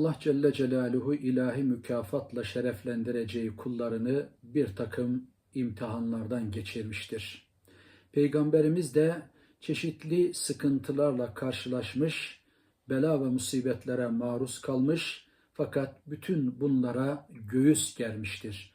Allah Celle Celaluhu ilahi mükafatla şereflendireceği kullarını bir takım imtihanlardan geçirmiştir. Peygamberimiz de çeşitli sıkıntılarla karşılaşmış, bela ve musibetlere maruz kalmış fakat bütün bunlara göğüs germiştir.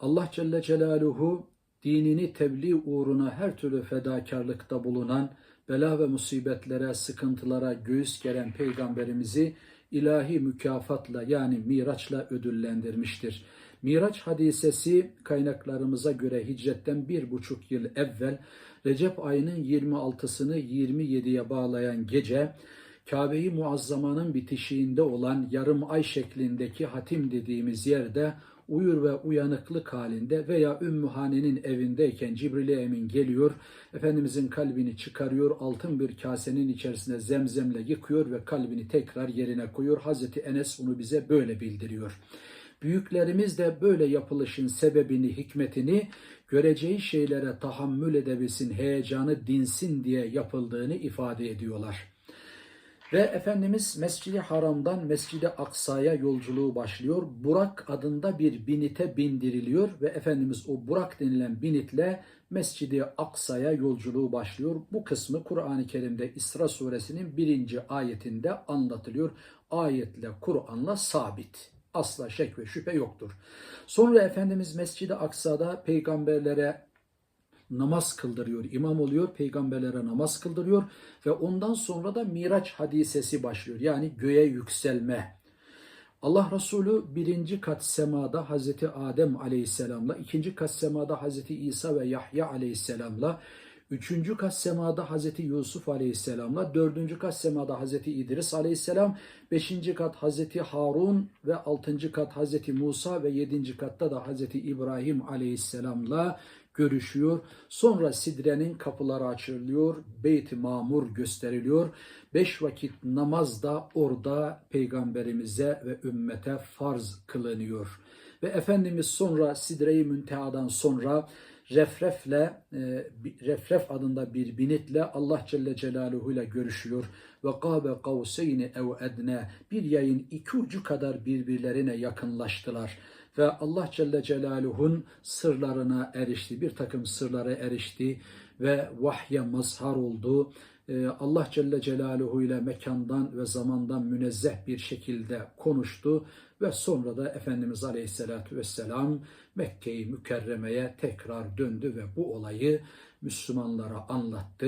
Allah Celle Celaluhu dinini tebliğ uğruna her türlü fedakarlıkta bulunan, bela ve musibetlere, sıkıntılara göğüs geren peygamberimizi ilahi mükafatla yani miraçla ödüllendirmiştir. Miraç hadisesi kaynaklarımıza göre hicretten bir buçuk yıl evvel Recep ayının 26'sını 27'ye bağlayan gece Kabe-i Muazzama'nın bitişiğinde olan yarım ay şeklindeki hatim dediğimiz yerde uyur ve uyanıklık halinde veya Ümmühane'nin evindeyken Cibril Emin geliyor, Efendimizin kalbini çıkarıyor, altın bir kasenin içerisine zemzemle yıkıyor ve kalbini tekrar yerine koyuyor. Hazreti Enes bunu bize böyle bildiriyor. Büyüklerimiz de böyle yapılışın sebebini, hikmetini göreceği şeylere tahammül edebilsin, heyecanı dinsin diye yapıldığını ifade ediyorlar. Ve Efendimiz Mescidi Haram'dan Mescidi Aksa'ya yolculuğu başlıyor. Burak adında bir binite bindiriliyor ve Efendimiz o Burak denilen binitle Mescidi Aksa'ya yolculuğu başlıyor. Bu kısmı Kur'an-ı Kerim'de İsra suresinin birinci ayetinde anlatılıyor. Ayetle Kur'an'la sabit. Asla şek ve şüphe yoktur. Sonra Efendimiz Mescid-i Aksa'da peygamberlere namaz kıldırıyor, imam oluyor, peygamberlere namaz kıldırıyor ve ondan sonra da Miraç hadisesi başlıyor. Yani göğe yükselme. Allah Resulü birinci kat semada Hazreti Adem aleyhisselamla, ikinci kat semada Hazreti İsa ve Yahya aleyhisselamla, Üçüncü kat semada Hazreti Yusuf Aleyhisselam'la, dördüncü kat semada Hazreti İdris Aleyhisselam, beşinci kat Hazreti Harun ve altıncı kat Hazreti Musa ve yedinci katta da Hazreti İbrahim Aleyhisselam'la görüşüyor. Sonra Sidre'nin kapıları açılıyor, Beyt-i Mamur gösteriliyor. Beş vakit namaz da orada Peygamberimize ve ümmete farz kılınıyor. Ve Efendimiz sonra Sidre-i Münteha'dan sonra Refref'le e, Refref adında bir binitle Allah Celle Celaluhu ile görüşüyor. Ve qabe kavseyni ev edne bir yayın iki ucu kadar birbirlerine yakınlaştılar. Ve Allah Celle Celaluhu'nun sırlarına erişti. Bir takım sırlara erişti ve vahye mazhar oldu. E, Allah Celle Celaluhu ile mekandan ve zamandan münezzeh bir şekilde konuştu ve sonra da Efendimiz Aleyhisselatü Vesselam Mekke-i Mükerreme'ye tekrar döndü ve bu olayı Müslümanlara anlattı.